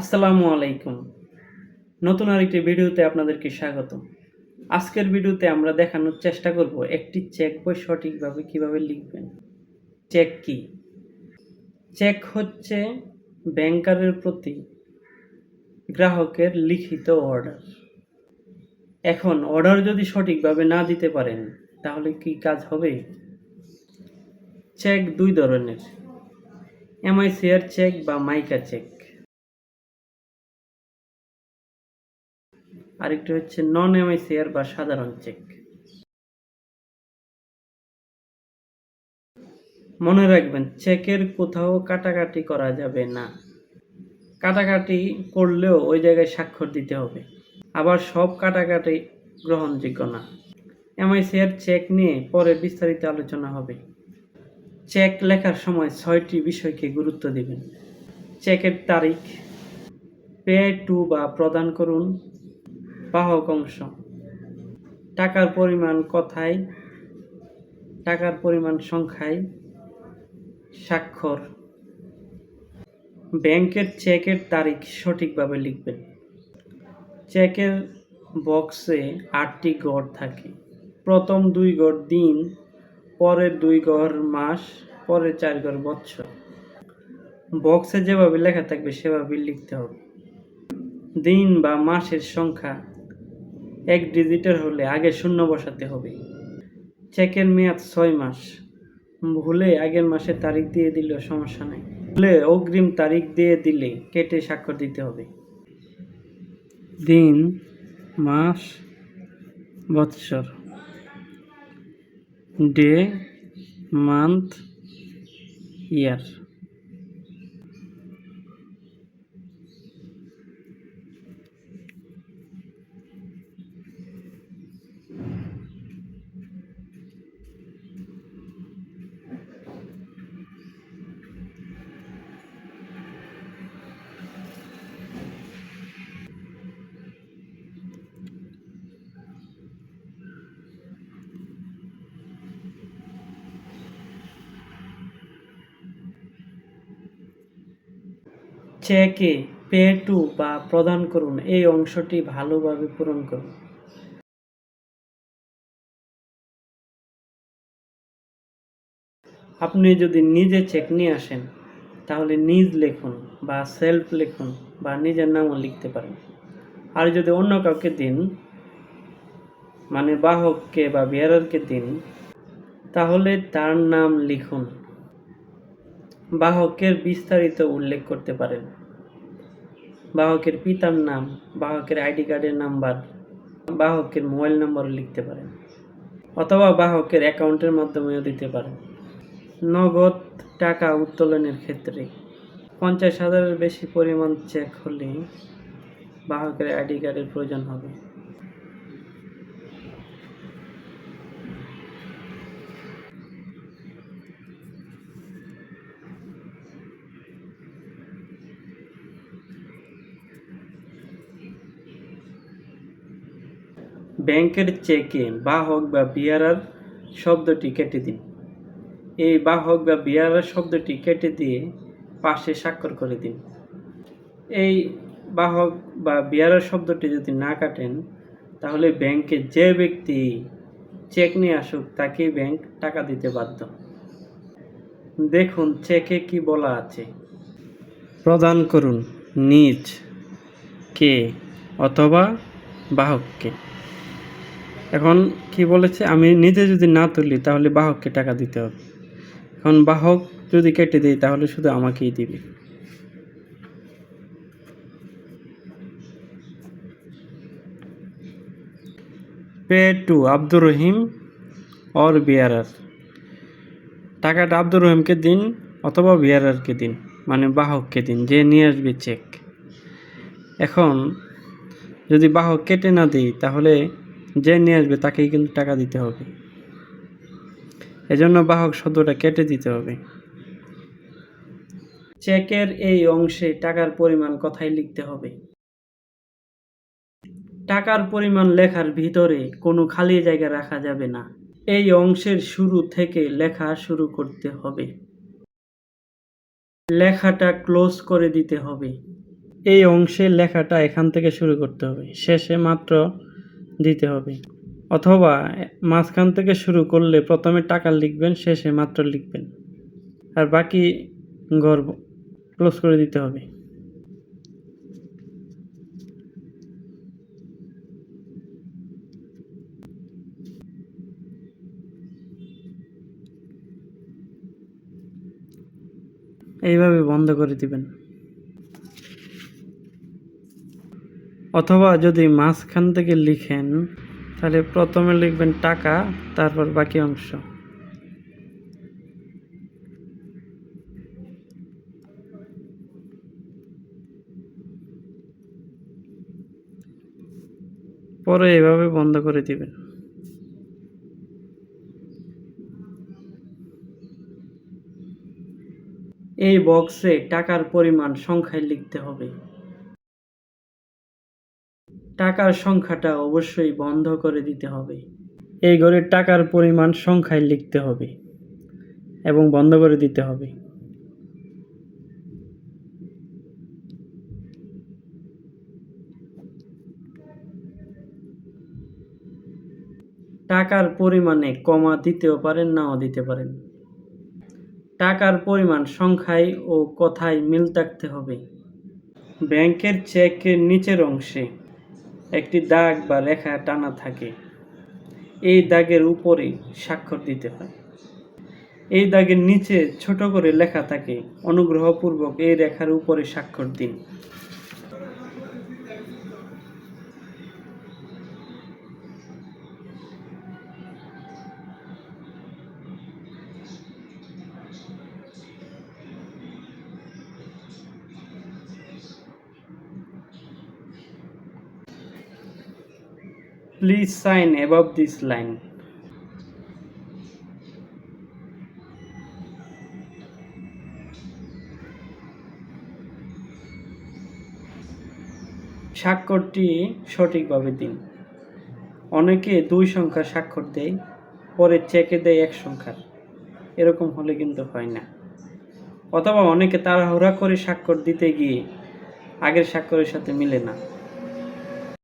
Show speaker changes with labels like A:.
A: আসসালামু আলাইকুম। নতুন আরেকটি ভিডিওতে আপনাদেরকে স্বাগত আজকের ভিডিওতে আমরা দেখানোর চেষ্টা করব একটি চেক বই সঠিকভাবে কীভাবে লিখবেন। চেক কি? চেক হচ্ছে ব্যাংকারের প্রতি গ্রাহকের লিখিত অর্ডার। এখন অর্ডার যদি সঠিকভাবে না দিতে পারেন, তাহলে কি কাজ হবে? চেক দুই ধরনের। এমআইসিআর চেক বা মাইকা চেক। আরেকটি হচ্ছে নন এমআইসিআর বা সাধারণ চেক মনে রাখবেন চেকের কোথাও কাটাকাটি করা যাবে না। কাটাকাটি করলেও ওই জায়গায় স্বাক্ষর দিতে হবে। আবার সব কাটাকাটি গ্রহণযোগ্য না। এমআইসিআর চেক নিয়ে পরে বিস্তারিত আলোচনা হবে। চেক লেখার সময় ছয়টি বিষয়কে গুরুত্ব দিবেন। চেকের তারিখ পে টু বা প্রদান করুন। বাহক অংশ। টাকার পরিমাণ কথায়, টাকার পরিমাণ সংখ্যায় স্বাক্ষর। ব্যাংকের চেকের তারিখ সঠিকভাবে লিখবেন। চেকের বক্সে আটটি গড় থাকে। প্রথম দুই গড় দিন, পরের দুই গড় মাস, পরের চার গড় বছর। বক্সে যেভাবে লেখা থাকবে সেভাবে লিখতে হবে। দিন বা মাসের সংখ্যা এক ডিজিটের হলে আগে শূন্য বসাতে হবে। চেকের মেয়াদ ছয় মাস। ভুলে আগের মাসে তারিখ দিয়ে দিলেও সমস্যা নেই। ভুলে অগ্রিম তারিখ দিয়ে দিলে কেটে স্বাক্ষর দিতে হবে। দিন, মাস, বৎসর। Day, month, year. চেকে পে টু বা প্রদান করুন। এই অংশটি ভালোভাবে পূরণ করুন। আপনি যদি নিজে চেক নিয়ে আসেন, তাহলে নিজ লিখুন বা সেলফ লিখুন বা নিজের নামও লিখতে পারেন। আর যদি অন্য কাউকে দিন মানে বাহককে বা বিয়ারারকে দিন, তাহলে তার নাম লিখুন। বাহকের বিস্তারিত উল্লেখ করতে পারেন। বাহকের পিতার নাম, বাহকের আইডি কার্ডের নাম্বার, বাহকের মোবাইল নাম্বারও লিখতে পারেন অথবা বাহকের অ্যাকাউন্টের মাধ্যমেও দিতে পারেন। নগদ টাকা উত্তোলনের ক্ষেত্রে পঞ্চাশ হাজারের বেশি পরিমাণ চেক হলে বাহকের আইডি কার্ডের প্রয়োজন হবে। ব্যাংকের চেকে বা বাহক বা বিয়ারার শব্দটি কেটে দিন। এই বা বাহক বা বিয়ারার শব্দটি কেটে দিয়ে পাশে স্বাক্ষর করে দিন। এই বা বাহক বা বিয়ারার শব্দটি যদি না কাটেন, তাহলে ব্যাংকে যে ব্যক্তি চেক নিয়ে আসুক তাকে ব্যাংক টাকা দিতে বাধ্য। দেখুন চেকে কি বলা আছে। প্রদান করুন নিজ কে অথবা বাহককে। এখন কি বলেছে? আমি নিজে যদি না তুলি, তাহলে বাহককে টাকা দিতে হবে। এখন বাহক যদি কেটে দিই তাহলে শুধু আমাকেই দিবে। Pay to Abdur Rahim or bearer টাকাটা আব্দুর রহিমকে দিন অথবা বিয়ারারকে দিন মানে বাহককে দিন, যে নিয়ে আসবে চেক এখন যদি বাহক কেটে না দিই তাহলে যে নিয়ে আসবে তাকেই কিন্তু টাকা দিতে হবে। এজন্য বাহক শব্দটা কেটে দিতে হবে। চেকের এই অংশে টাকার পরিমাণ কথাই লিখতে হবে। টাকার পরিমাণ লেখার ভিতরে কোনো খালি জায়গা রাখা যাবে না। এই অংশের শুরু থেকে লেখা শুরু করতে হবে। লেখাটা ক্লোজ করে দিতে হবে। এই অংশে লেখাটা এখান থেকে শুরু করতে হবে। শেষে মাত্র দিতে হবে। অথবা মাঝখান থেকে শুরু করলে প্রথমে টাকা লিখবেন, শেষে মাত্র লিখবেন। আর বাকি ঘর ক্লোজ করে দিতে হবে। এইভাবে বন্ধ করে দিবেন। অথবা যদি মাঝখান থেকে লিখেন, তাহলে প্রথমে লিখবেন টাকা, তারপর বাকি অংশ। পরে এভাবে বন্ধ করে দিবেন। এই বক্সে টাকার পরিমাণ সংখ্যায় লিখতে হবে। টাকার সংখ্যাটা অবশ্যই বন্ধ করে দিতে হবে। এই ঘরে টাকার পরিমাণ সংখ্যায় লিখতে হবে এবং বন্ধ করে দিতে হবে। টাকার পরিমাণে কমা দিতেও পারেন, নাও দিতে পারেন। টাকার পরিমাণ সংখ্যায় ও কথায় মিল থাকতে হবে। ব্যাংকের চেকের নিচের অংশে একটি দাগ বা রেখা টানা থাকে। এই দাগের উপরে স্বাক্ষর দিতে হয়। এই দাগের নিচে ছোট করে লেখা থাকে, অনুগ্রহপূর্বক এই রেখার উপরে স্বাক্ষর দিন। Please sign above this line. স্বাক্ষরটি সঠিকভাবে দিন। অনেকে দুই সংখ্যা স্বাক্ষর দেয়, পরে চেকে দেয় এক সংখ্যার। এরকম হলে কিন্তু হয় না। অথবা অনেকে তাড়াহুড়া করে স্বাক্ষর দিতে গিয়ে আগের স্বাক্ষরের সাথে মিলে না।